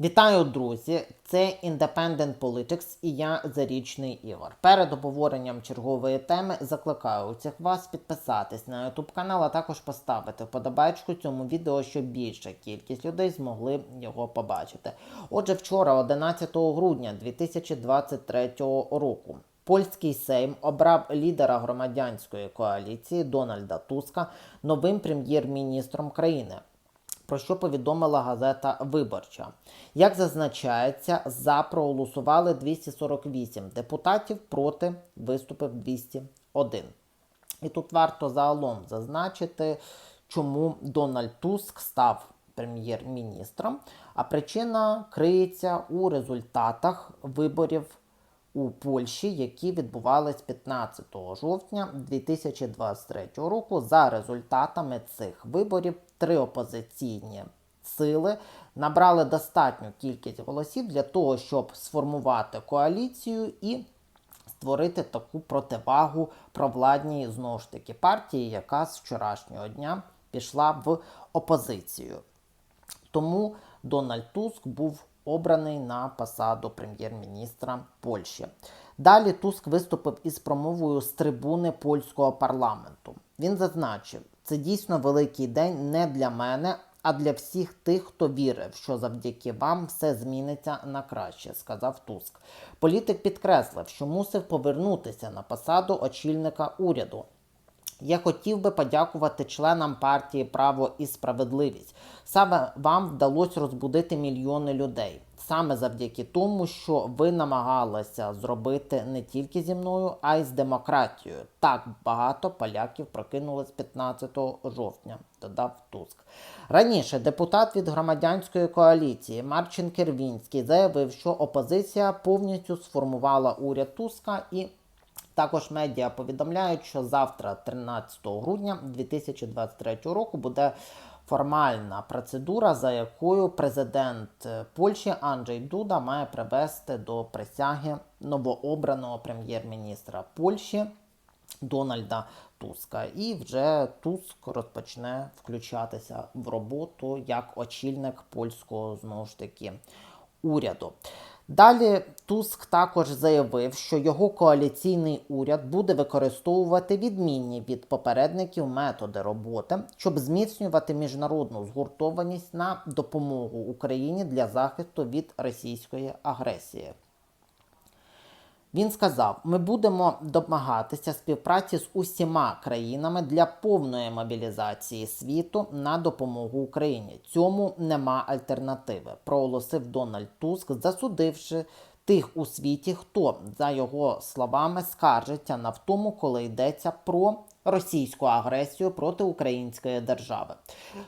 Вітаю, друзі! Це Independent Politics і я Зарічний Ігор. Перед обговоренням чергової теми закликаю усіх вас підписатись на YouTube канал, а також поставити вподобайку цьому відео, щоб більша кількість людей змогли його побачити. Отже, вчора, 11 грудня 2023 року. Польський Сейм обрав лідера громадянської коаліції Дональда Туска новим прем'єр-міністром країни про що повідомила газета Виборча. Як зазначається, за проголосували 248 депутатів, проти виступив 201. І тут варто загалом зазначити, чому Дональд Туск став прем'єр-міністром. А причина криється у результатах виборів у Польщі, які відбувались 15 жовтня 2023 року. За результатами цих виборів три опозиційні сили набрали достатню кількість голосів для того, щоб сформувати коаліцію і створити таку противагу провладній знову ж таки партії, яка з вчорашнього дня пішла в опозицію. Тому Дональд Туск був обраний на посаду прем'єр-міністра Польщі. Далі Туск виступив із промовою з трибуни польського парламенту. Він зазначив, це дійсно великий день не для мене, а для всіх тих, хто вірив, що завдяки вам все зміниться на краще, сказав Туск. Політик підкреслив, що мусив повернутися на посаду очільника уряду. Я хотів би подякувати членам партії Право і справедливість. Саме вам вдалося розбудити мільйони людей. Саме завдяки тому, що ви намагалися зробити не тільки зі мною, а й з демократією. Так багато поляків прокинулись 15 жовтня, додав Туск. Раніше депутат від громадянської коаліції Марчин Кервінський заявив, що опозиція повністю сформувала уряд Туска і також медіа повідомляють, що завтра, 13 грудня 2023 року, буде формальна процедура, за якою президент Польщі Анджей Дуда має привести до присяги новообраного прем'єр-міністра Польщі Дональда Туска. І вже Туск розпочне включатися в роботу як очільник польського знову ж таки уряду. Далі Туск також заявив, що його коаліційний уряд буде використовувати відмінні від попередників методи роботи, щоб зміцнювати міжнародну згуртованість на допомогу Україні для захисту від російської агресії. Він сказав: ми будемо домагатися співпраці з усіма країнами для повної мобілізації світу на допомогу Україні. Цьому нема альтернативи, проголосив Дональд Туск, засудивши тих у світі, хто, за його словами, скаржиться на втому, коли йдеться про російську агресію проти української держави.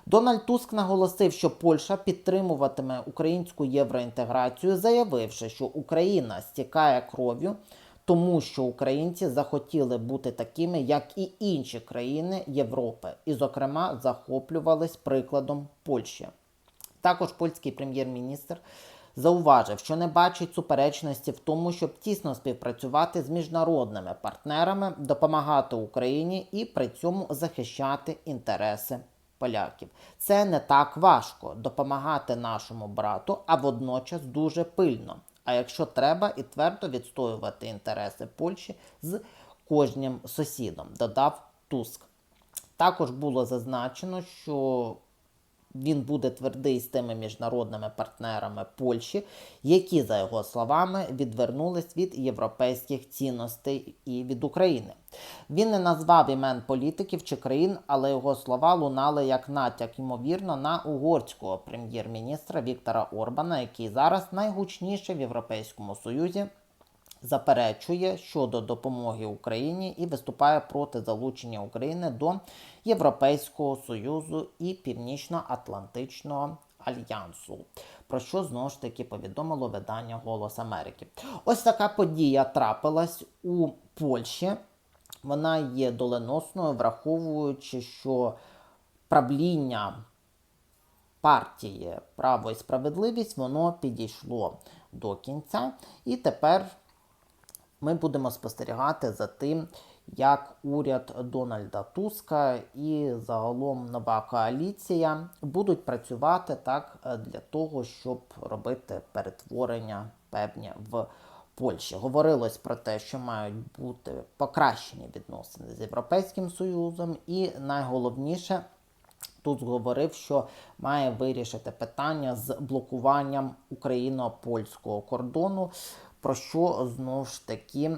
Дональд Туск наголосив, що Польща підтримуватиме українську євроінтеграцію, заявивши, що Україна стікає кров'ю. Тому що українці захотіли бути такими, як і інші країни Європи, і, зокрема, захоплювались прикладом Польщі. Також польський прем'єр-міністр зауважив, що не бачить суперечності в тому, щоб тісно співпрацювати з міжнародними партнерами, допомагати Україні і при цьому захищати інтереси поляків. Це не так важко допомагати нашому брату, а водночас дуже пильно. А якщо треба, і твердо відстоювати інтереси Польщі з кожним сусідом, додав Туск. Також було зазначено, що він буде твердий з тими міжнародними партнерами Польщі, які, за його словами, відвернулись від європейських цінностей і від України. Він не назвав імен політиків чи країн, але його слова лунали як натяк, ймовірно, на угорського прем'єр-міністра Віктора Орбана, який зараз найгучніший в Європейському Союзі заперечує щодо допомоги Україні і виступає проти залучення України до Європейського Союзу і Північно-Атлантичного альянсу. Про що знову ж таки повідомило видання Голос Америки. Ось така подія трапилась у Польщі. Вона є доленосною, враховуючи, що правління партії Право і справедливість воно підійшло до кінця. І тепер ми будемо спостерігати за тим, як уряд Дональда Туска і загалом нова коаліція будуть працювати так для того, щоб робити перетворення певні в Польщі. Говорилось про те, що мають бути покращені відносини з Європейським Союзом, і найголовніше тут говорив, що має вирішити питання з блокуванням україно-польського кордону, про що знову ж таки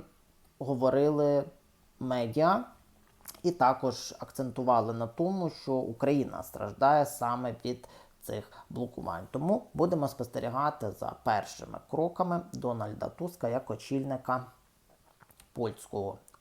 говорили медіа. І також акцентували на тому, що Україна страждає саме від цих блокувань. Тому будемо спостерігати за першими кроками Дональда Туска як очільника польського